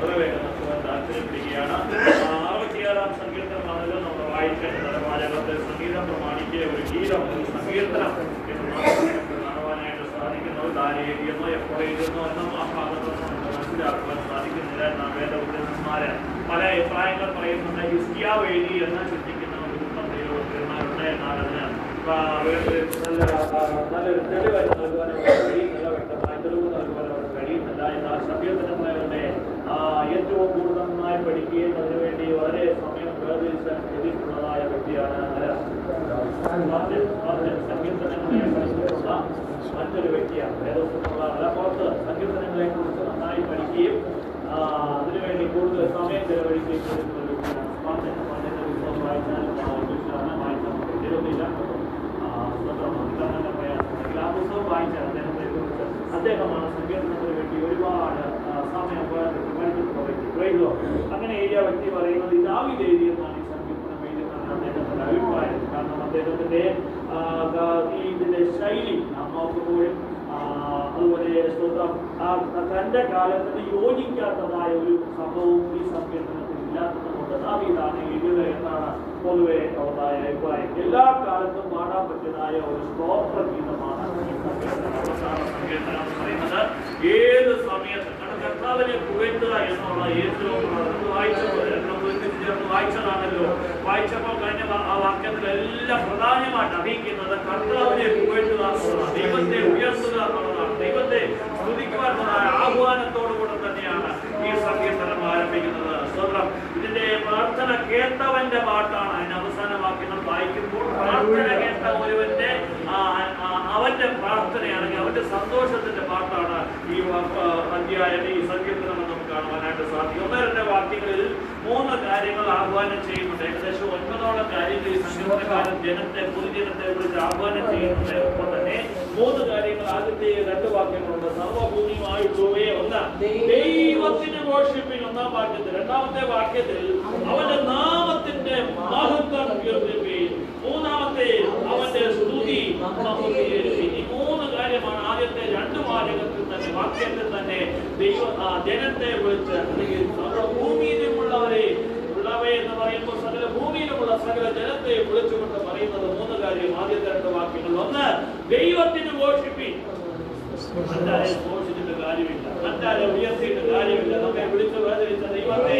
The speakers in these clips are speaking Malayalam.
നടത്തുവാൻ താല്പര്യപ്പെടുകയാണ് അറുപത്തിയാറാം സങ്കീർത്തനമാണല്ലോ നമ്മൾ വായിക്കേണ്ടത് വാചകത്തെ സംഗീതം പ്രമാണിക്കുക ഒരു ഗീതം ഒരു സങ്കീർത്തനം എന്ന് കാണുവാനായിട്ട് സാധിക്കുന്നു. താൻ എഴുതിയെന്നോ എന്നും ആ ഭാഗത്ത് നമുക്ക് മനസ്സിലാക്കുവാൻ സാധിക്കുന്നില്ല എന്നാണ് വേദപുത്രന്മാര് പല അഭിപ്രായങ്ങൾ പറയുന്നുണ്ട്. ഹിസ്കിയാവ് എഴുതി എന്ന് ചിന്തിക്കുന്ന ഒരു കൂട്ടം ദൈവപുത്രന്മാരുണ്ട് എന്നാൽ അതിന് നല്ല നല്ലൊരു തെളിവ് നൽകുവാൻ കഴിയുന്നില്ല. വ്യക്തമായ തെളിവ് നൽകുവാൻ കഴിയുന്നില്ല. എന്നാൽ സഭ്യതന്മാരുടെ ഏറ്റവും കൂടുതൽ നന്നായി പഠിക്കുകയും അതിനുവേണ്ടി വളരെ സമയം വേർതിരിച്ചാൽ എഴുതിയിട്ടുള്ളതായ വ്യക്തിയാണ് സങ്കീർത്തനങ്ങളെ പഠിച്ചിട്ടുള്ള മറ്റൊരു വ്യക്തിയാണ്. വേദപുസ്തകമുള്ള മലപ്പുറത്ത് കുറിച്ച് നന്നായി പഠിക്കുകയും അതിനുവേണ്ടി കൂടുതൽ സമയം ചെലവഴിക്കുകയും ചെയ്തിട്ടുള്ള വ്യക്തിയാണ്. മാർട്ടിന്റെ പുസ്തകം വായിച്ചാലും വായിച്ചാൽ പുസ്തകം വായിച്ചാൽ അദ്ദേഹത്തെ കുറിച്ച് അദ്ദേഹമാണ് സങ്കീർത്തനത്തിന് വേണ്ടി ഒരുപാട് ആ, സമയം കഴിഞ്ഞോ. അങ്ങനെ ഏരിയ വ്യക്തി പറയുന്നത് ഇതാവിത് എന്നാണ് ഈ സങ്കീർത്തനം അദ്ദേഹത്തിന്റെ അഭിപ്രായം. കാരണം അദ്ദേഹത്തിന്റെ ഇതിന്റെ ശൈലി നാം അതുപോലെ സ്തോത്രം തന്റെ കാലത്തിന് യോജിക്കാത്തതായ ഒരു സംഭവവും ഈ സങ്കീർത്തനത്തിൽ ഇല്ലാത്തത് കൊണ്ട് എഴുതുക എന്നാണ് പൊതുവെ ഉള്ളതായ അഭിപ്രായം. എല്ലാ കാലത്തും പാടാൻ പറ്റുന്നതായ ഒരു സ്തോത്ര ഗീതമാണ് സങ്കീർത്തനം. ഏത് സമയത്ത് കർത്താവിനെ പുകഴ്ത്തുക എന്നുള്ള ഏറ്റവും വായിച്ചപ്പോൾ നമ്മൾ ചേർന്ന് വായിച്ചതാണല്ലോ. വായിച്ചപ്പോൾ കഴിഞ്ഞ ആ വാക്യത്തിലെല്ലാം പ്രധാനമായിട്ട് അറിയിക്കുന്നത് കർത്താവിനെ പുകഴ്ത്തുക എന്നുള്ളതാണ്. ദൈവത്തെ ഉയർത്തുക എന്നുള്ളതാണ്. ദൈവത്തെ സ്തുതിക്കുവാനുള്ളതായ ആഹ്വാനത്തോടുകൂടെ തന്നെയാണ് ഈ സങ്കീർത്തനം ആരംഭിക്കുന്നത്. സ്വന്തം ഇതിന്റെ പ്രാർത്ഥന കേട്ടവന്റെ പാട്ടാണ്. അതിന് അവസാന വാക്യങ്ങൾ വായിക്കുമ്പോൾ പ്രാർത്ഥന കേട്ട ഒരുവന്റെ അവന്റെ പ്രാർത്ഥനയാണെങ്കിൽ അവന്റെ സന്തോഷത്തിന്റെ പാട്ടാണ് ഈ അധ്യായം ഈ സങ്കീർത്തനം നമുക്ക് കാണുവാനായിട്ട് സാധിക്കും. ഒന്ന് രണ്ട് വാക്യങ്ങളിൽ മൂന്ന് കാര്യങ്ങൾ ആഹ്വാനം ചെയ്യുന്നുണ്ട്. ഏകദേശം ഒൻപതോളം കാര്യങ്ങൾ ഈ സങ്കീർത്തനക്കാരൻ ജനത്തെ പൊതുജനത്തെ കുറിച്ച് ആഹ്വാനം ചെയ്യുന്നുണ്ട്. ഒപ്പം തന്നെ മൂന്ന് കാര്യങ്ങൾ ആദ്യത്തെ രണ്ട് വാക്യങ്ങളുണ്ട്. സർവഭൂമിയുമായിട്ടുള്ളവയെ ഒന്ന് ദൈവത്തിന് ഘോഷിപ്പിൻ ഒന്നാം വാക്യത്തിൽ. രണ്ടാമത്തെ വാക്യത്തിൽ അവന്റെ നാമത്തിന്റെ മഹത്വം ഉയർത്തിപ്പിൻ മൂന്നാമത്തെ അവന്റെ സ്തുതി ഈ മൂന്ന് കാര്യമാണ് ആദ്യത്തെ രണ്ട് തന്നെ വാക്യത്തിൽ തന്നെ ദൈവ ജനത്തെ വിളിച്ച് അല്ലെങ്കിൽ നമ്മുടെ ഭൂമിയിലുമുള്ളവരെ ഉള്ളവയെ എന്ന് പറയുമ്പോൾ സകല ഭൂമിയിലുമുള്ള സകല ജനത്തെ വിളിച്ചുകൊണ്ട് പറയുന്നത് മൂന്ന് കാര്യം. ആദ്യത്തെ രണ്ട് വാക്യങ്ങൾ. ഒന്ന് ദൈവത്തിന് ഘോഷിപ്പിൻ മറ്റാരെ ഘോഷിച്ചിട്ട് കാര്യമില്ല. മറ്റാരെ ഉയർത്തിയിട്ട് കാര്യമില്ല. നമ്മെ വിളിച്ചു വേദനിച്ച ദൈവത്തെ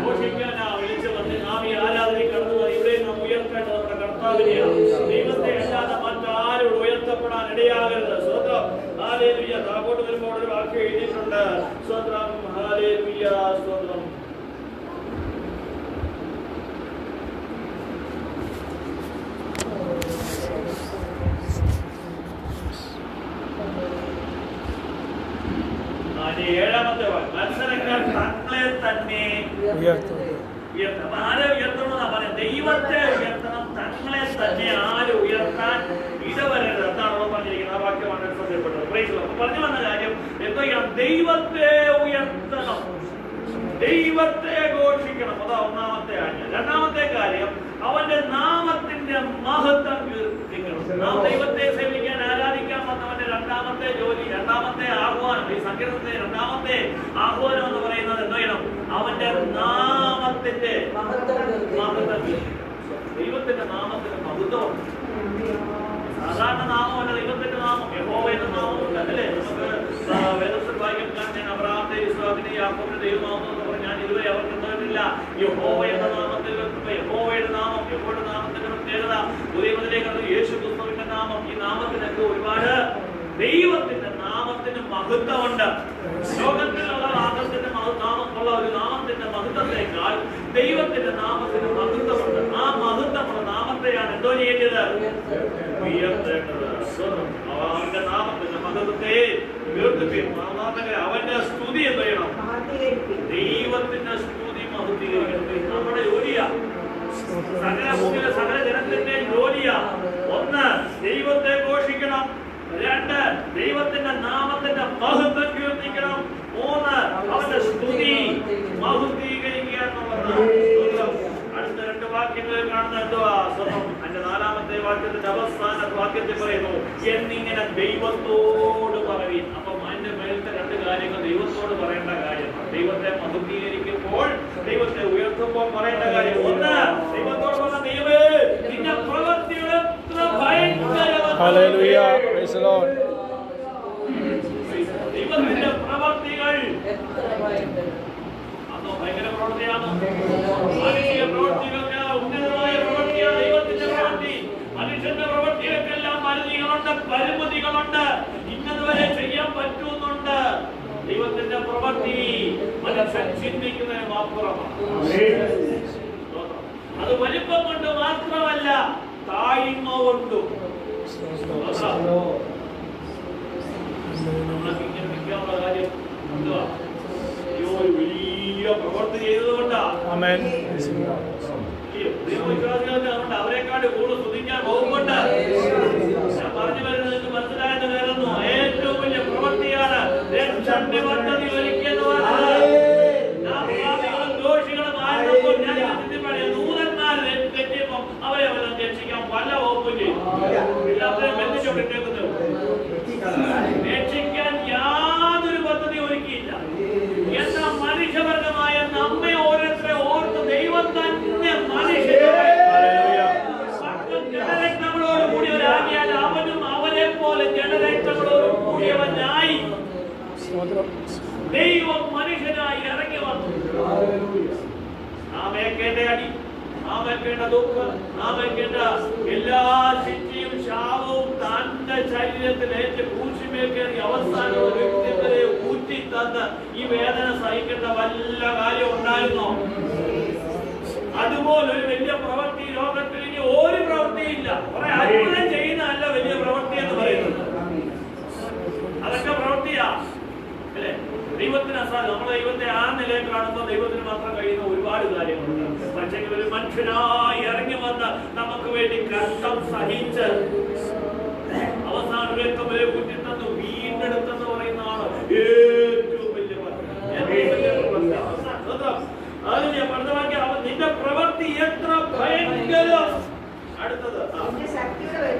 ഘോഷിക്കാനാ വിളിച്ചു വന്ന് നാം ഈ ആരാധനയിൽ കടന്നു വന്ന് ഇവിടെ നാം ഉയർത്തേണ്ടത് നമ്മുടെ കർത്താവിനെയാണ് ദൈവത്തെ അല്ലാതെ മറ്റാരും ഉയർത്തപ്പെടാൻ ഇടയാകരുത് സ്വന്തം ഹാലേലുയ്യ താപോട്ട് വരുമ്പോൾ ഒരു വാക്യം എഴുതിയിട്ടുണ്ട് സ്വന്തം ഹാലേലുയ്യ സ്വന്തം അതിന്റെ ഏഴാമത്തെ വാക്യം മത്സരക്കാർ തങ്ങളെ തന്നെ ഉയർത്തുക ഉയർത്തണം അപ്പൊ ആരെ ഉയർത്തണം എന്നാ പറയുന്നത് ദൈവത്തെ ഉയർത്തണം തങ്ങളെ തന്നെ ആര് ഉയർത്താൻ ഇടവരരുത് എന്നാണല്ലോ പറഞ്ഞിരിക്കുന്നത് ആ വാക്യമാണ് ശ്രദ്ധയപ്പെട്ടത് Praise the Lord. അപ്പൊ പറഞ്ഞു വന്ന കാര്യം എന്തൊക്കെയാണ് ദൈവത്തെ ഉയർത്തണം ദൈവത്തെ ഘോഷിക്കണം അതാ ഒന്നാമത്തെ ആജ്ഞ രണ്ടാമത്തെ കാര്യം അവന്റെ നാമത്തിന്റെ മഹത്വം കീർത്തിക്കണം നാം ദൈവത്തെ സേവിക്കാൻ ആരാധിക്കാൻ വന്നവന്റെ രണ്ടാമത്തെ ജോലി രണ്ടാമത്തെ ആഹ്വാനം ഈ സങ്കീർത്തനത്തെ രണ്ടാമത്തെ ആഹ്വാനം എന്ന് പറയുന്നത് എന്ത് ചെയ്യണം? അവന്റെ നാമത്തിന്റെ ദൈവത്തിന്റെ നാമത്തിന്റെ മഹത്വം. സാധാരണ നാമമല്ല ദൈവത്തിന്റെ നാമം. യഹോവ എന്ന നാമമുണ്ട് അല്ലേ? നമുക്ക് വേദത്തിൽ വായിക്കാൻ ഞാൻ അബ്രഹാമിന്റെ ഇസ്ഹാക്കിന്റെ യാക്കോബിന്റെ ദൈവനാമം എന്ന് പറഞ്ഞാൽ ഞാൻ ഇതുവരെ അവർക്ക് യഹോവ എന്ന നാമത്തിൽ യഹോവയുടെ നാമം യഹോയുടെ നാമത്തിന്റെ പ്രത്യേകത. പുതിയ മുതലേക്ക് യേശു ക്രിസ്തുവിന്റെ നാമം. ഈ നാമത്തിനൊക്കെ ഒരുപാട് ദൈവത്തിന്റെ മഹത്വമുണ്ട് ലോകത്തിലുള്ള നാമത്തിന്റെ നാമമുള്ള ഒരു നാമത്തിന്റെ മഹത്വത്തെക്കാൾ ദൈവത്തിന്റെ നാമത്തിന് മഹത്വമുണ്ട്. ആ മഹത്വമുള്ള നാമത്തെയാണ് എന്തോ ചെയ്യേണ്ടത്? ഉയർത്തേണ്ടത്. അവന്റെ നാമത്തിന്റെ മഹത്വത്തെ അവന്റെ സ്തുതി എന്ത് ചെയ്യണം? ദൈവത്തിന്റെ സ്തുതി മഹത്വീകരിക്കണം. നമ്മുടെ ജോലിയാ. സകല സകല ജനത്തിന്റെ ജോലിയാ. ഒന്ന് ദൈവത്തെ രണ്ട് ദൈവത്തിന്റെ നാമത്തിന്റെ മഹത്വം കീർത്തിക്കണം. മൂന്ന് അവന്റെ സ്തുതി മഹുദ്ധീകരിക്കുക അടുത്ത രണ്ട് വാക്യങ്ങളിൽ കാണുന്ന എന്തുവാ? സ്വന്തം. അതിന്റെ നാലാമത്തെ വാക്യത്തിന്റെ അവസാന വാക്യത്തിൽ പറയുന്നു എന്നിങ്ങനെ ദൈവത്തോട് പറയും അപ്പം അതിന്റെ മേലത്തെ രണ്ട് കാര്യങ്ങൾ ദൈവത്തോട് പറയേണ്ട കാര്യം. ദൈവത്തെ മഹുദ്ധീകരിക്കുമ്പോൾ ദൈവത്തെ ഉയർത്തുമ്പോൾ പറയേണ്ട കാര്യം ഒന്ന് ദൈവത്തോട് പറഞ്ഞ ദൈവ നിന്റെ പ്രവൃത്തിയുടെ ഭയങ്കര ഹല്ലേലൂയ പ്രൈസ് ദി ലോർഡ് ദൈവത്തിന്റെ പ്രവൃത്തികൾ അത് ഭയങ്കര പ്രവൃത്തിയാണ് മനുഷ്യ പ്രവൃത്തികൾക്ക് ഉന്നതമായ പ്രവൃത്തിയാണ് ദൈവത്തിന്റെ പ്രവൃത്തി മനുഷ്യന്റെ പ്രവൃത്തികൾക്കെല്ലാം പരിധികളുണ്ട് പരിമിതികളുണ്ട് ഇന്നതുവരെ ചെയ്യാൻ പറ്റുന്നുണ്ട് ദൈവത്തിന്റെ പ്രവൃത്തി മനുഷ്യൻ ചിന്തിക്കുന്നതിന് അപ്പുറമാണ് ദൈവം മനുഷ്യനായി ഇറങ്ങി വന്നു. നാം ഏക്കേണ്ട അടി നാം ഏൽക്കേണ്ട ദുഃഖം നാം ഏൽക്കേണ്ട എല്ലാ ശിക്ഷയും ശാപവും തന്റെ ശരീരത്തിൽ ഏറ്റ് ഭൂഷിമേക്കേറി അവസാനം ഒരു വ്യക്തി വരെ ഊറ്റി തന്ന് ഈ വേദന സഹിക്കേണ്ട വല്ല കാര്യം ഉണ്ടായിരുന്നോ? അതുപോലെ ഒരു വലിയ പ്രവൃത്തി ലോകത്തിൽ ഇനി ഒരു പ്രവൃത്തിയില്ല കുറെ അത്ഭുതം ചെയ്യുന്നതല്ല വലിയ പ്രവൃത്തി എന്ന് പറയുന്നത്. അതൊക്കെ പ്രവൃത്തിയാ. ദൈവത്തിന് അസാധ്യം നമ്മൾ ദൈവത്തെ ആ നിലയിൽ കാണുമ്പോൾ ദൈവത്തിന് മാത്രം കഴിയുന്ന ഒരുപാട് കാര്യങ്ങളുണ്ട്. പക്ഷേ ഒരു മനുഷ്യനായി ഇറങ്ങി വന്ന് നമുക്ക് വേണ്ടി കഷ്ടം സഹിച്ച് അവസാനം കമലെ കുറ്റിത്തന്നു വീണ്ടെടുത്തെന്ന് പറയുന്നതാണ് ഏറ്റവും വലിയ അത് ഞാൻ പറഞ്ഞതാക്കി നിന്റെ പ്രവൃത്തി എത്ര ഭയങ്കരം. അടുത്തത് ശക്തിയുടെ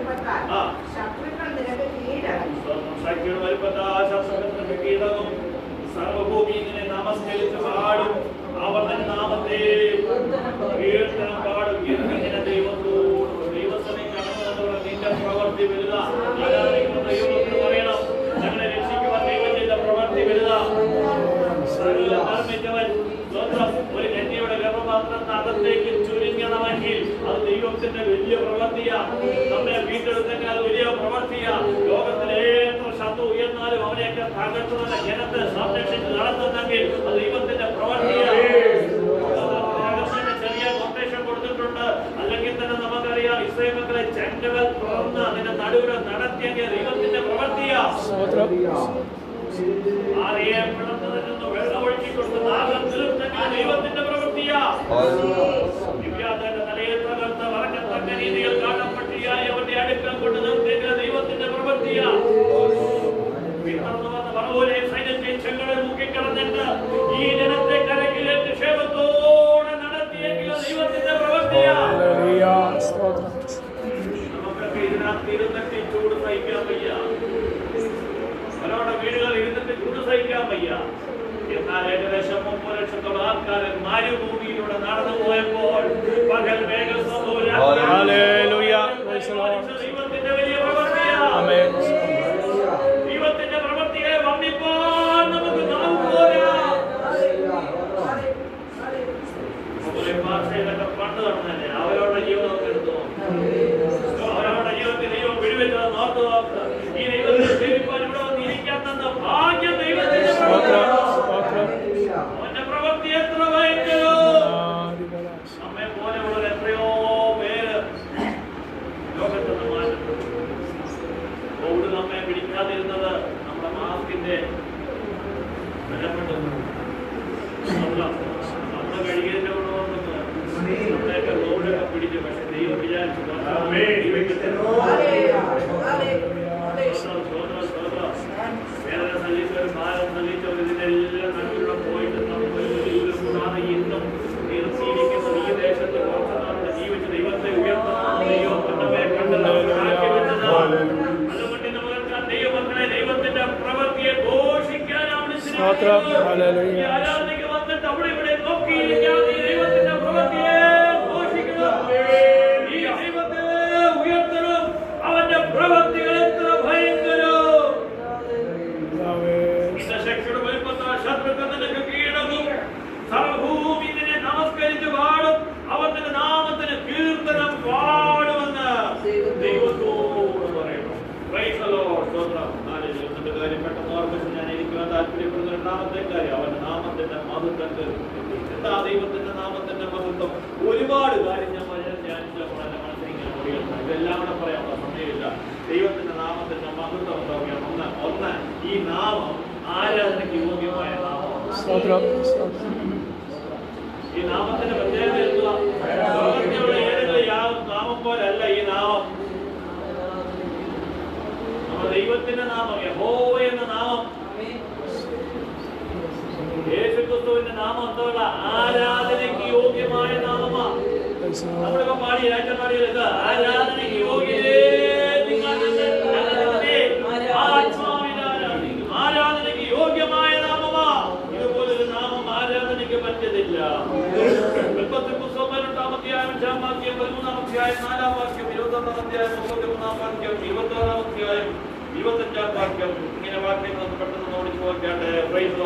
ഇരുപത്തഞ്ചാം വാക്യം. ഇങ്ങനെ വാക്യങ്ങൾ പെട്ടെന്ന് ഓടിച്ചു നോക്കിയാണ്ട് പ്രൈസ്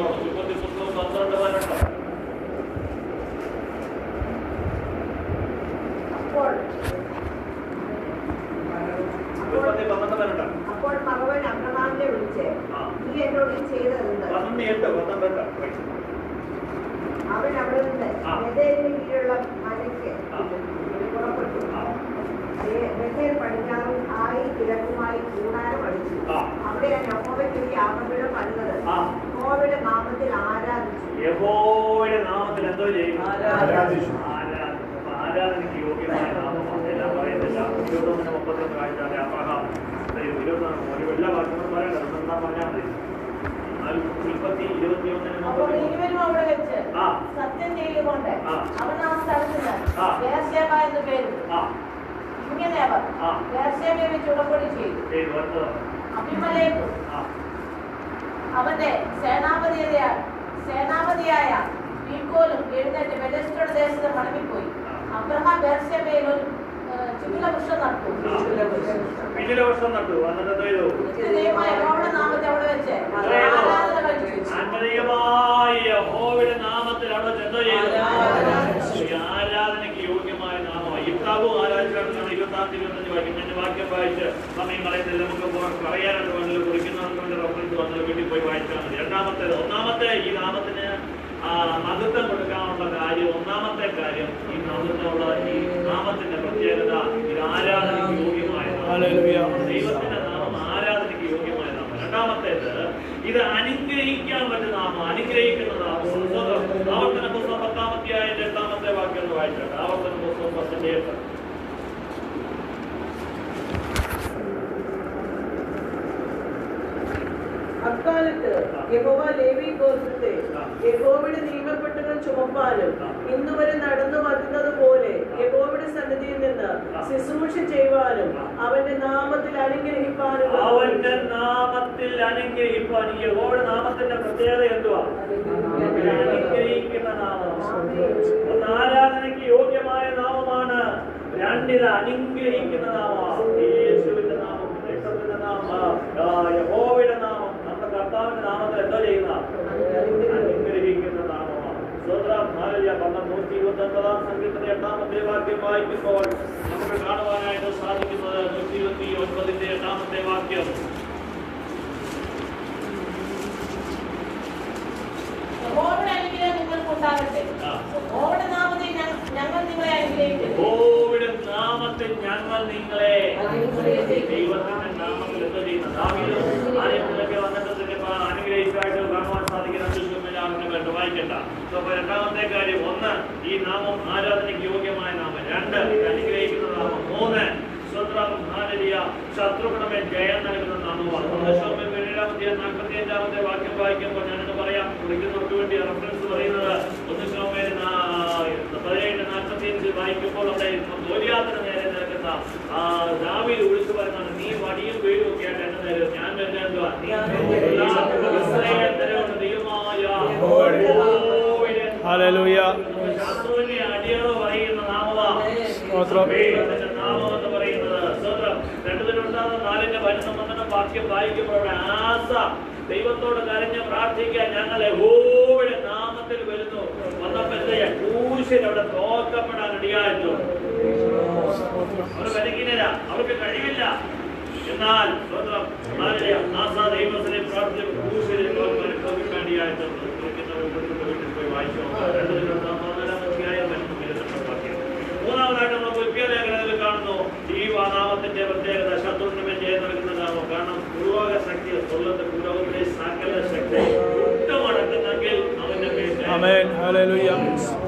പന്ത്രണ്ട് പതിനെട്ട് അപ്പോൾ ഉൽപ്പത്തി പന്ത്രണ്ട് പതിനെട്ട് അപ്പോൾ മകവൻ അബ്രഹാമിനെ വിളിച്ച് ആ. നീ എന്നോട് ഈ ചെയ്തതെന്ന് പന്ത്രണ്ട് എട്ട് പന്ത്രണ്ട് എട്ട് പ്രൈസ് അവൻ അവിടെ നിന്ന് ആ. ബഥേലിന് കീഴിലുള്ള മലയ്ക്ക് ആ. പുറപ്പെട്ടു ആ. ബേ- ബഥേൽ പടിഞ്ഞാറും ആയി കിഴക്കുമായി കൂടാരം അടിച്ചു ആ. അവിടെ ഞാൻ യഹോവയ്ക്ക് യഹോവയുടെ നാമത്തിൽ എന്തോ ചെയ്യും? ആരാധനയ്ക്ക് യോഗ്യമായ നാമമാണ്. എല്ലാം പറയുന്നില്ല ഇരുപത്തൊന്നിന് മുപ്പത്തൊന്ന് വായിച്ചാൽ അബ്രഹാം. ഇരുപത്തൊന്ന് ഒരു എല്ലാ വാക്കുകളും പറയണ്ട എന്താ പറഞ്ഞാൽ മതി. ഉൽപ്പത്തി ഇരുപത്തിയൊന്നിന് ആ. സത്യം ചെയ്തുകൊണ്ട്. അവൻ ആ സ്ഥലത്തിന് എന്ന് പേര്. ഇങ്ങനെ അവർ വെച്ച് ഉടമ്പടി ചെയ്തു. അഭിമലേക്കും അവന്റെ സേനാപതിയായ സേനാപതിയായ വീക്കോലും എഴുന്നേറ്റ് ബെലസ്റ്റുടെ ദേശത്ത് മടങ്ങിപ്പോയി. അബ്രഹാം ബേർശേബയിൽ ഒരു ചുറ്റുല വൃക്ഷം നട്ടു. വർഷം നട്ടു. ദൈവമായ യഹോവയുടെ നാമത്തെ അവിടെ വെച്ച് ആരാധന കഴിച്ചു യഹോവയുടെ നാമത്തിൽ അവിടെ ആരാധനയ്ക്ക് യോഗ്യമായ നാമമായി ഇത്താവും ആരാധിച്ചാണ് തീയതി ഇരുപത്തഞ്ച് വാക്യം വാക്യം വായിച്ച് സമയം കളയുന്നില്ല നമുക്ക് പോ- പറയാനായിട്ട് വേണ്ടത് കുറിക്കുന്നവർക്ക് റഫറൻസ് വന്നത് വീട്ടിൽ പോയി വായിച്ചാൽ മതി. രണ്ടാമത്തേത് ഒന്നാമത്തെ ഈ നാമത്തിന് മഹത്വം കൊടുക്കാനുള്ള കാര്യം ഒന്നാമത്തെ കാര്യം ഈ നാമത്തിനുള്ള ഈ നാമത്തിന്റെ പ്രത്യേകത ഇത് ആരാധനയ്ക്ക് യോഗ്യമായ. ദൈവത്തിന്റെ നാമം ആരാധനയ്ക്ക് യോഗ്യമായ നാമം രണ്ടാമത്തേത് ഇത് അനുഗ്രഹിക്കാൻ പറ്റുന്ന നാമം അനുഗ്രഹിക്കുന്ന നാമം സ്വതം. ആവർത്തന പുസ്തകം പത്താമത്തെയായ എട്ടാമത്തെ വാക്യം വായിച്ചിട്ടുണ്ട് വായിച്ചോട്ടെ ആവർത്തന പുസ്തകം പത്തിന്റെ എട്ട് യഹോവ ലേവി ഗോത്രത്തെ യഹോവയുടെ നിയമപ്പെട്ടകൾ ചുമപ്പാനും ഇന്നുവരെ നടന്നു വന്നത് പോലെ യഹോവയുടെ സന്നിധിയിൽ നിന്ന് ശുശ്രൂഷ ചെയ്യുവാനും അവന്റെ നാമത്തിൽ അനുഗ്രഹിപ്പാനും അവന്റെ നാമത്തിൽ അനുഗ്രഹിപ്പാൻ യഹോവയുടെ നാമത്തിന്റെ പ്രത്യേകത എന്തുവാ? അനുഗ്രഹിക്കുന്ന നാമം. ഒന്ന് ആരാധനയ്ക്ക് യോഗ്യമായ നാമമാണ്. രണ്ടിത് അനുഗ്രഹിക്കുന്ന നാമമാണ് യേശുവിന്റെ നാമം യേശുവിന്റെ നാമം ആ, യഹോവയുടെ നാമം നമ്മുടെ കർത്താവിന്റെ നാമത്തിൽ എന്തോ ചെയ്യുന്ന അനുഗ്രഹിക്കുന്ന നാമമാണ് സ്തോത്രം ഹാലലുയ പന്ത്രണ്ട് നൂറ്റി ഇരുപത്തി ഒൻപതാം സംഗീതത്തിന്റെ എട്ടാമത്തെ വാക്യം വായിക്കുമ്പോൾ നമുക്ക് കാണുവാനായിട്ട് സാധിക്കുന്നത് നൂറ്റി ഇരുപത്തി ഒൻപതിന്റെ എട്ടാമത്തെ വാക്യം ഉണ്ടാകട്ടെ. നാമത്തിൽ ഞങ്ങൾ നിങ്ങളെ ദൈവത്തിന്റെ നാമത്തിൽ എന്തോ ചെയ്യുന്ന? ദാവീദും ആലയത്തിലൊക്കെ വന്നിട്ട് അനുഗ്രഹിച്ചതായിട്ട് കാണുവാൻ സാധിക്കുന്ന ശിശുവിനെ വേണ്ട വായിക്കണ്ട So, അപ്പൊ രണ്ടാമത്തെ കാര്യം. ഒന്ന് ഈ നാമം ആരാധനയ്ക്ക് രണ്ട് അനുഗ്രഹിക്കുന്ന നാമം മൂന്ന് ഹാലലിയ ജയം നൽകുന്ന നാമമാണ് നാൽപ്പത്തി അഞ്ചാമത്തെ വാക്യം വായിക്കുമ്പോൾ ഞാനിത് പറയാം. കുളിക്കുന്നവർക്ക് വേണ്ടി റെഫറൻസ് പറയുന്നത് ഒന്ന് ശോമേര് പതിനേഴ് നാൽപ്പത്തി അഞ്ച് വായിക്കുമ്പോൾ അവിടെ ജോലിയാത്ര നേരെ നിൽക്കുന്ന ആ ദാവീദ് വിളിച്ചു പറയുന്നത് നീ വടിയും പേരും ഒക്കെ ആയിട്ട് എന്നെ നേരെ ഞാൻ വരുന്നത് എന്തുവാ? നീ ദൈവമായ യഹോവയുടെ ഹല്ലേലൂയ ശത്രുവിനെ അടിയറവ് പറയുന്ന നാമമാണ് സ്തോത്രം ദൈവത്തിന്റെ നാമം എന്ന് പറയുന്നത് സ്തോത്രം രണ്ടുപേരുണ്ടാകുന്ന നാലിന്റെ പതിനൊന്നും വാക്യം വായിക്കുമ്പോൾ ആസ ദൈവത്തോട് കരഞ്ഞ് പ്രാർത്ഥിക്കാൻ ഞങ്ങൾ യഹോവയുടെ നാമത്തിൽ വരുന്നു. വന്നപ്പോ എന്താ ചെയ്യാ? ക്രൂശിൽ അവിടെ തോക്കപ്പെടാൻ ഇടയായിരുന്നു അവർ വരയ്ക്കുന്നില്ല അവർക്ക് കഴിവില്ല എന്നാൽ സ്തോത്രം. ആസ ദൈവത്തിനെ പ്രാർത്ഥിച്ചു ക്രൂശിൽ പോയി വായിച്ചു. മൂന്നാമതായിട്ട് നമ്മൾ ഉൽപ്പേലേഖനത്തിൽ കാണുന്നു ഈ നാമത്തിന്റെ പ്രത്യേകത ശത്രുവിനെ ജയം നൽകുന്ന നാമം കാരണം പൂർവക ശക്തി കൊല്ലത്തെ പൂർവകത്തിലെ സകല ശക്തി ഒട്ടുമടക്കുന്നെങ്കിൽ അവന്റെ പേര് ആമേൻ ഹല്ലേലൂയ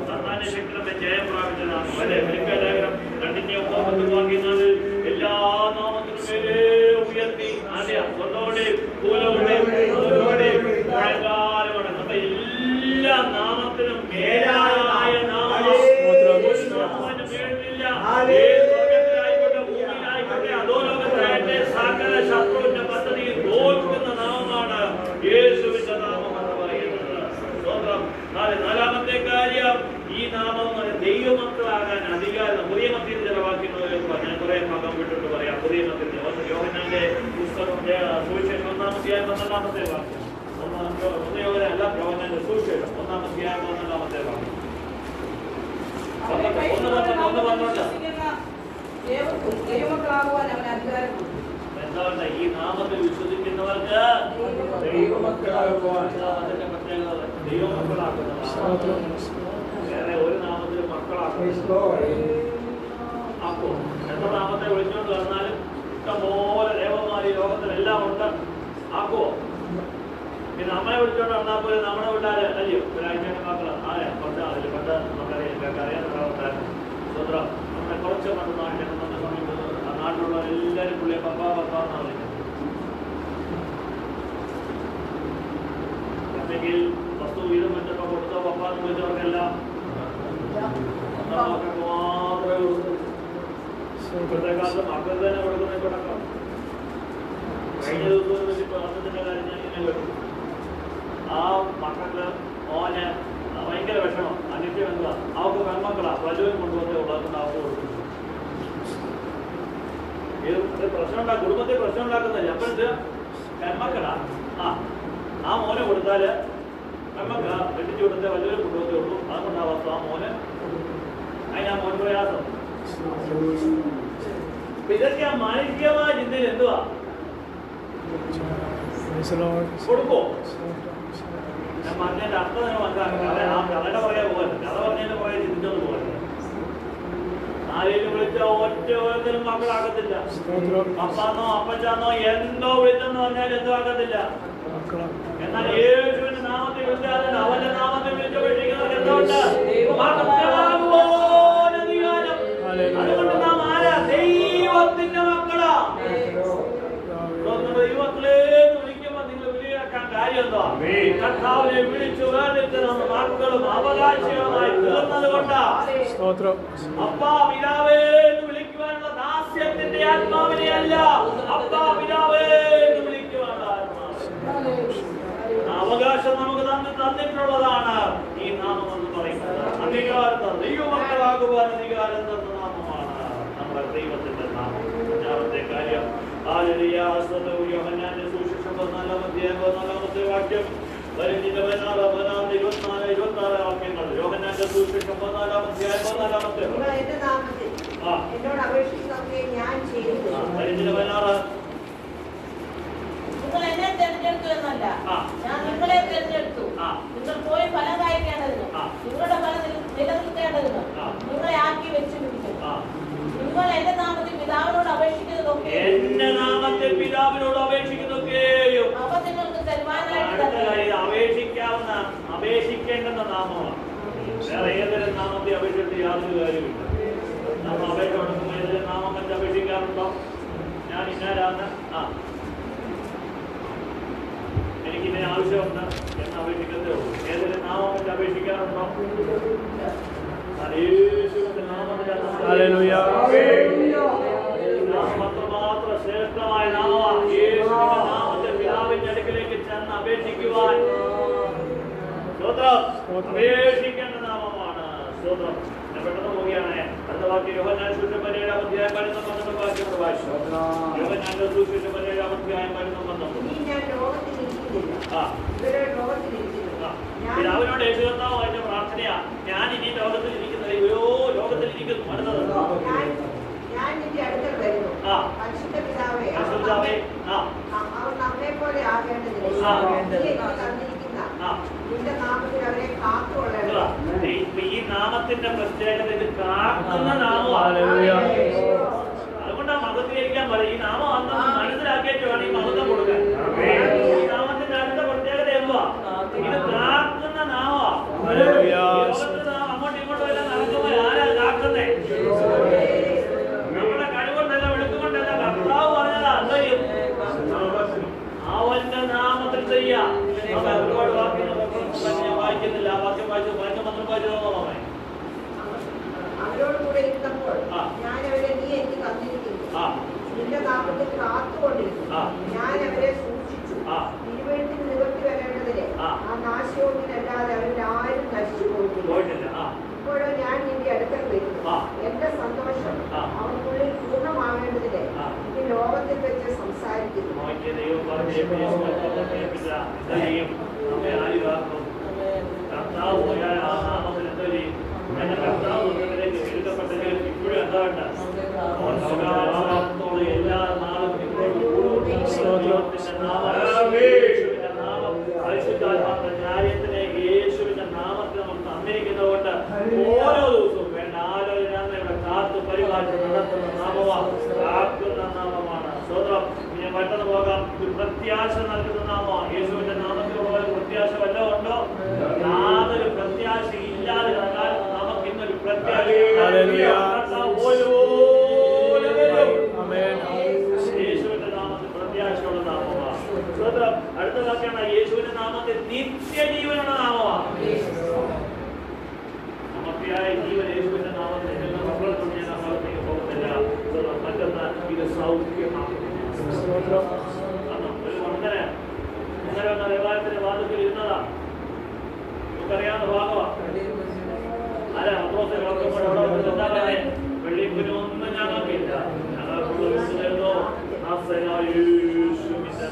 സാധാന്യ ശക്തിയുടെ ജയം പ്രാപിച്ചതാണ് അല്ലെ ഉൽപ്പേലേഖനം രണ്ടിന്റെ ഒന്നാമത്തെ വാക്യങ്ങളിൽ എല്ലാ നാമത്തിനും മേലെ ഉയർത്തി ആദ്യ സ്വന്തോടെ പൂലോടെ പൂലോടെ മഴക്കാലമാണ് നമ്മുടെ എല്ലാ നാമത്തിനും മേലായ നാമം സ്തോത്രം. ഒരു നാമത്തിന് മേളിലില്ല. ഏത് സ്വർഗത്തിലായിക്കോട്ടെ, ഭൂമിയിലായിക്കോട്ടെ, അധോലോകത്തിലായിക്കോട്ടെ, സകല ശത്രുവിന്റെ പദ്ധതിയിൽ തോൽക്കുന്ന നാമമാണ് യേശുവിന്റെ നാമം എന്ന് പറയുന്നത് സ്തോത്രം. നാല് നാലാമത്തെ കാര്യം ഈ നാമം ദൈവമക്കളാകാൻ അധികാരം പുതിയ മത്തിൽ ചില വാക്യങ്ങൾ ഞാൻ കുറെ ഭാഗം വിട്ടിട്ട് പറയാം പുതിയ മത്തിൽ യോഹനാന്റെ പുസ്തകം ഏ, സുവിശേഷം ഒന്നാമത്തെ പന്ത്രണ്ടാമത്തെ വാക്യം ഒന്നാം ഒന്ന് യോഹന അല്ല യോഹനാന്റെ സുവിശേഷം ഒന്നാമത്തെ പന്ത്രണ്ടാമത്തെ വാക്യം അവരെ ഒന്ന് വാക്യം പന്ത്രണ്ട് ഒന്ന് നാമത്തിൽ പന്ത്രണ്ട് വിശ്വസിക്കുന്ന ദൈവ- ദൈവമക്കളാകുവാൻ അവന് അധികാരം കൊടുത്തു. എന്താണ് ഈ നാമത്തിൽ വിശ്വസിക്കുന്നവർക്ക്. അതിന്റെ പ്രത്യേകത ദൈവമക്കളാക്കുന്നതാണ് വേറെ ഒരു നാമത്തിൽ മക്കളാക്കും അപ്പോ എത്ര നാമത്തെ വിളിച്ചുകൊണ്ട് വന്നാലും ഇഷ്ടംപോലെ ദേവന്മാർ ലോകത്തിലെല്ലാം ഉണ്ട് ആക്കുവോ പിന്നെ നമ്മളെ വിളിച്ചോണ്ട് വന്നാൽ പോലും നമ്മളെ വിട്ടാൽ അല്ലയോ? ഒരാഴ്ചയുടെ മക്കൾ ആരെ? പണ്ട് അതിൽ പണ്ട് നമുക്കറിയാം അറിയാം സ്വന്തം നമ്മുടെ കുറച്ച് പണ്ട് നാട്ടിൽ നമ്മുടെ സമയത്ത് നാട്ടിലുള്ള എല്ലാവരും പുള്ളിയെ പപ്പ പപ്പ എന്നാ വിളിക്കുന്നത്. അല്ലെങ്കിൽ വസ്തു വീതം വെച്ചപ്പോ കൊടുത്തോ പപ്പ എന്ന് വിളിച്ചവർക്കെല്ലാം. മാത്രമേ ഉള്ളൂ. ഇപ്പോഴത്തെ കാലത്ത് മക്കൾ തന്നെ കൊടുക്കുന്ന തുടക്കം കഴിഞ്ഞ ദിവസം ഇപ്പൊ അന്നത്തിന്റെ കാര്യം ഞാൻ ഇങ്ങനെ കേട്ടു. ആ മക്കൾക്ക് ഓന് ഭയങ്കര വിഷമം. അനിത്യം എന്താ അവർക്ക് പെൺമക്കളാ. വലുതും കൊണ്ടുവന്ന് ഉള്ളതെന്ന് അവർക്ക് കൊടുക്കുന്നു ഇത് പ്രശ്നം ഉണ്ടാക്കും കുടുംബത്തിൽ പ്രശ്നം ഉണ്ടാക്കുന്നില്ല അപ്പൊ ഇത് പെൺമക്കളാ. ആ ആ മോനെ കൊടുത്താൽ പെൺമക്ക വെട്ടിച്ചു കൊടുത്ത വലുതും കൊണ്ടുവന്നേ ഉള്ളൂ. അതുകൊണ്ട് ആ മോന് അതിന് ആ മോൻ പ്രയാസം ഇതൊക്കെ ആ മാനസികമായ ചിന്തയിൽ എന്തുവാ? പറഞ്ഞതിന്റെ അർത്ഥം നിങ്ങൾ മനസ്സിലാക്കണം കഥ ആ കഥയുടെ പുറകെ പോകരുത് കഥ പറഞ്ഞതിന്റെ പുറകെ ചിന്തിച്ചൊന്നും പോകരുത് ആരെയും വിളിച്ച ഒറ്റ ഓരോരുത്തരും മക്കളാകത്തില്ല സ്തോത്രം. അപ്പാന്നോ അപ്പച്ചാന്നോ എന്തോ വിളിച്ചെന്ന് പറഞ്ഞാൽ എന്തോ ആകത്തില്ല. എന്നാൽ യേശുവിന്റെ നാമത്തിൽ വിളിച്ചാൽ അവന്റെ നാമത്തിൽ വിളിച്ചുകൊണ്ടിരിക്കുന്നവർക്ക് എന്തുണ്ട് മക്കളാകുവാൻ അധികാരം അതുകൊണ്ട് നാം ആരാ ദൈവത്തിന്റെ മക്കളാ കർത്താവേ, ദൈവത്തിലേ വിളിക്കുമ്പോൾ നിങ്ങൾ വിളിയാക്കാൻ കാര്യം എന്താ കർത്താവിനെ വിളിച്ചു വേണ്ടിട്ട് നമ്മുടെ മക്കളും അവകാശികളുമായി തീർന്നത് കൊണ്ടാ. അപ്പാ പിതാവേ എന്ന് വിളിക്കുവാനുള്ള ദാസ്യത്തിന്റെ ആത്മാവിനെ അല്ല. അപ്പാ പിതാവേ എന്ന് വിളിക്കുവാനുള്ള ആ അവകാശം നമുക്ക് തന്നു തന്നിട്ടുള്ളതാണ്. ഈ നാമം എന്ന് പറയുന്നത്. അധികാരത്തെ ദൈവമക്കളാകുവാൻ അധികാരം തന്ന നാമമാണ് നമ്മുടെ ദൈവത്തിന്റെ നാമം. അഞ്ചാമത്തെ കാര്യം. ആസ്വദവും യോഹന്നാന്റെ സുവിശേഷം അധ്യായം പതിനാലാമത്തെ വാക്യം. വരുന്നിന്റെ പതിനാറ് പതിനാറ് ഇരുപത്തിനാല് ഇരുപത്തി ആറ് വാക്യങ്ങൾ യോഹന്നാന്റെ സുവിശേഷം പതിനാലാമത്തെ പതിനാലാമത്തെ നിങ്ങൾ എന്റെ നാമത്തിൽ ആ. എന്നോട് അപേക്ഷിക്കുന്നതൊക്കെ ഞാൻ ചെയ്തു. പതിനാറ്. നിങ്ങൾ എന്നെ തിരഞ്ഞെടുത്തു എന്നല്ല. ഞാൻ നിങ്ങളെ തിരഞ്ഞെടുത്തു. നിങ്ങൾ പോയി ഫലം കായ്ക്കേണ്ടതിനും. നിങ്ങളുടെ ഫലം നില- നിലനിൽക്കേണ്ടതിനും. നിങ്ങളെ ആക്കി വെച്ചു നിങ്ങൾ എന്റെ നാമത്തിൽ പിതാവിനോട് അപേക്ഷിക്കുന്നതൊക്കെ എന്റെ നാമത്തിൽ പിതാവിനോട് അപേക്ഷിക്കുന്നൊക്കെയും അവ നിങ്ങൾക്ക് തരുവാനായിട്ട് അടുത്ത തന്നെ കാര്യം അപേക്ഷിക്കാവുന്ന അപേക്ഷിക്കേണ്ടുന്ന നാമമാണ്. വേറെ ഏതൊരു നാമത്തെ അപേക്ഷിച്ചിട്ട് യാതൊരു കാര്യമില്ല നമ്മൾ അപേക്ഷ കൊടുക്കുമ്പോൾ ഏതൊരു നാമം വെച്ച് അപേക്ഷിക്കാറുണ്ടോ? ഞാൻ ഇന്നാരാന്ന് ആ. എനിക്ക് എനിക്കിതിന് ആവശ്യമുണ്ട് എന്ന് അപേക്ഷിക്കത്തേ ഉള്ളൂ. ഏതൊരു നാമം വെച്ച് അപേക്ഷിക്കാറുണ്ടോ? ശ്രേഷ്ഠമായ നാമത്തെ പിതാവിന്റെ അടുക്കിലേക്ക് ചെന്ന് അത്രമാത്രം അപേക്ഷിക്കേണ്ട നാമമാണ്. സ്തോത്രം. പെട്ടെന്ന് പോവുകയാണ്. അടുത്ത വാക്യം യോഹന്നാൻ സൂക്ഷിച്ച പതിനേഴാം അധ്യായം പതിനൊന്ന് പന്ത്രണ്ട് വാക്യം പ്രഭാഷണം യോഹന്നാൻ സൂക്ഷിച്ച പതിനേഴാം അധ്യായം പതിനൊന്ന് പന്ത്രണ്ട്. അവനോട് യേശുകർത്താവ് അതിന്റെ പ്രാർത്ഥനയാ. ഞാൻ ഇനി ലോകത്തിൽ ഇരിക്കുന്നത് അയ്യോ ലോകത്തിൽ ഇരിക്കുന്നു അടുത്തത് പരിശുദ്ധ പിതാവേ ആ. അവർ നമ്മെ പോലെ ആകേണ്ടതില്ല. മതത്തിന്റെ പ്രത്യേകത ഇത് കാക്കുന്ന നാമമാണ് അതുകൊണ്ടാണ് മതത്തിലിരിക്കാൻ പറയും ഈ നാമം അന്ന് മനസ്സിലാക്കിയിട്ട് ഈ കൊണ്ടിരുന്നു ഞാൻ അവരെ സൂക്ഷിച്ചു. ഇരുപത്തി നിവർത്തി വരേണ്ടതിന് ആ. നാശയോഗ്യനല്ലാതെ അവരാരും നശിച്ചു പോയിട്ടില്ല. ഇപ്പോഴോ ഞാൻ നിന്റെ അടുക്കൽ വരുന്നു. എന്റെ സന്തോഷം അവനുള്ളിൽ പൂർണമാവേണ്ടതിന് ഈ ലോകത്തിൽ വെച്ച് സംസാരിക്കുന്നു. കർത്താക്കലാക്കണ യേശുവിന്റെ നാമത്തിൽ നിത്യജീവനാണ് നാമമാണ് സമർത്ഥയായ ജീവൻ യേശുവിന്റെ നാമത്തിൽ എല്ലാം നമ്മൾ തുടങ്ങിയ നാമത്തിലേക്ക് പോകുന്നില്ല മറ്റൊന്ന് ഇത് സൗഖ്യമാണ് ഒരു മണ്ടന് അങ്ങനെ വന്ന ദേവാലയത്തിന്റെ വാദത്തിൽ ഇരുന്നതാ നമുക്കറിയാവുന്ന ഭാഗമാണ് അല്ല അപ്പോഴത്തെ ലോകത്തോടെ എന്താ പറയുന്നത് വെള്ളിപ്പിനൊന്നും ഞങ്ങൾക്കില്ല ഞങ്ങൾക്കുള്ള വിശുദ്ധോ ആ സേന യേശുവിന്റെ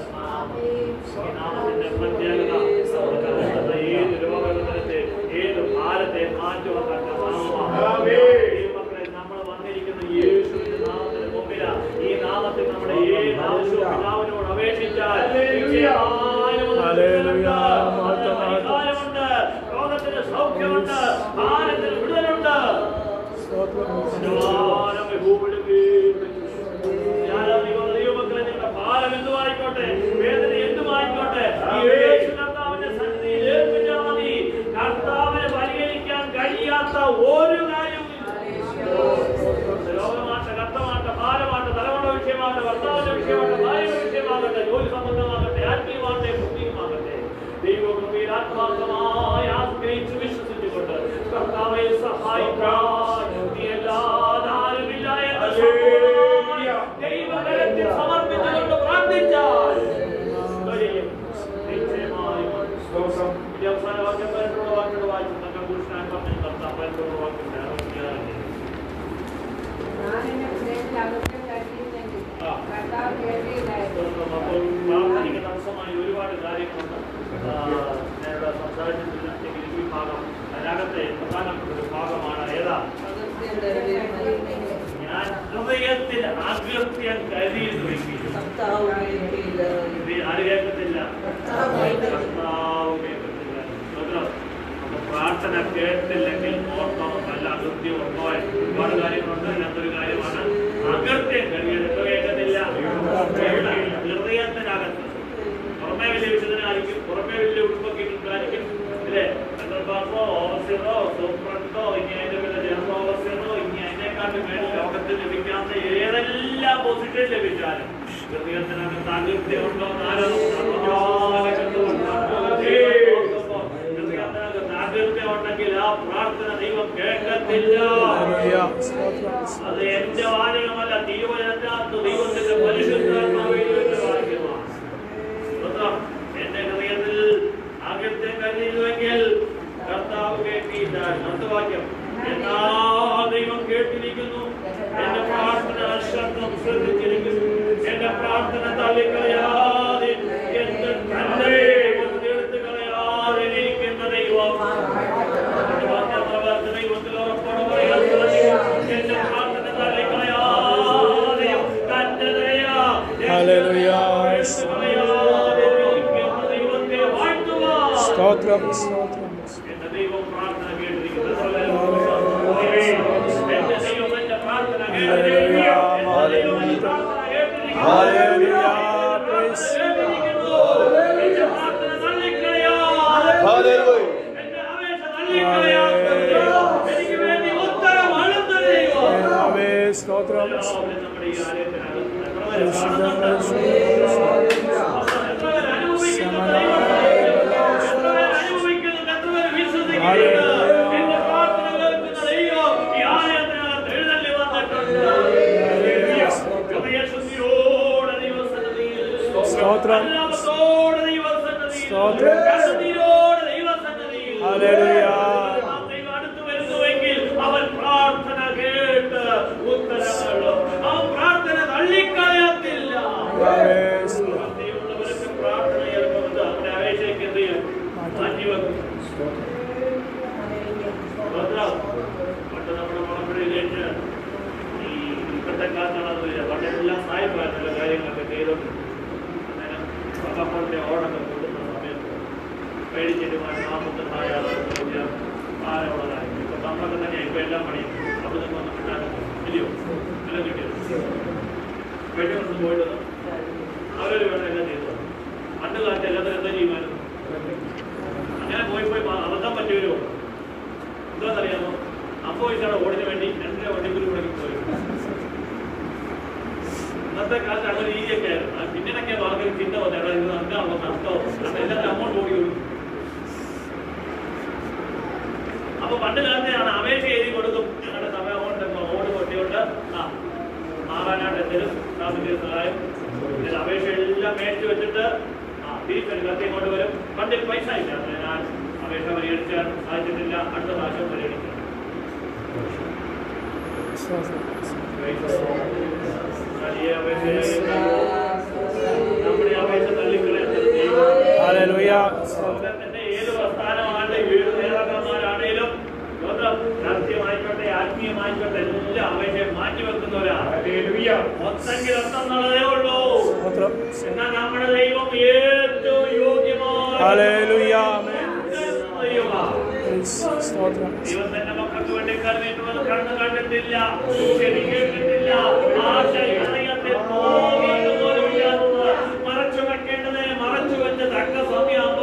ലോകത്തിന് സൗഖ്യമുണ്ട്. ഭാരതത്തിന് വിടുതലുണ്ട്. പ്രാർത്ഥന കേട്ടില്ലെങ്കിൽ ഓർത്തോ നല്ല അകൃത്യം ഓർത്തോ ഒരുപാട് കാര്യങ്ങളുണ്ട് അതിനകത്തൊരു കാര്യമാണ് അകൃത്യം കഴിയും എല്ലാ പോസിറ്റീവ് ലഭിച്ചാലും ഉണ്ടെങ്കിൽ ആ പ്രാർത്ഥന ദൈവം കേൾക്കത്തില്ല. അത് എന്റെ വാചകമല്ല ദൈവമല്ലാത്ത ദൈവത്തിന്റെ പരിശുദ്ധാത്മാവാണ് എന്റെ ഹൃദയത്തിൽ ആഗ്രഹത്തെ കരുതിയിരുന്നെങ്കിൽ കർത്താവ് കേട്ടിയില്ല അടുത്ത വാക്യം? എന്നാ ദൈവം കേട്ടിരിക്കുന്നു. എന്റെ ذلك Jesus. world ആയിക്കോട്ടെ എല്ലാം അവയെ മാറ്റി വെക്കുന്നവരാ മൊത്തം കിടത്തുന്നതേ ഉള്ളൂ. എന്നാൽ നമ്മുടെ ദൈവം ഏറ്റവും യോഗ്യമായ ദൈവം തന്നെ മക്കൾക്ക് വേണ്ടി കരുതിയിട്ടുള്ളത് കണ്ണ് കണ്ടിട്ടില്ല ചെവി കേട്ടിട്ടില്ല ആശ ഇണയത്തെ പോലും മറച്ചു വെക്കേണ്ടത് മറച്ചു വെച്ച തക്ക സമയം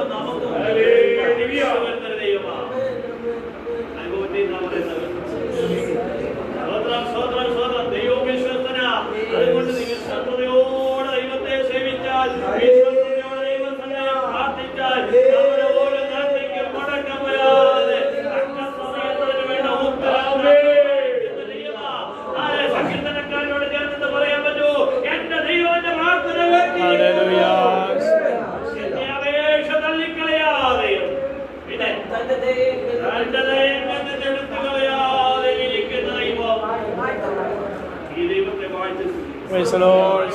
Shabbat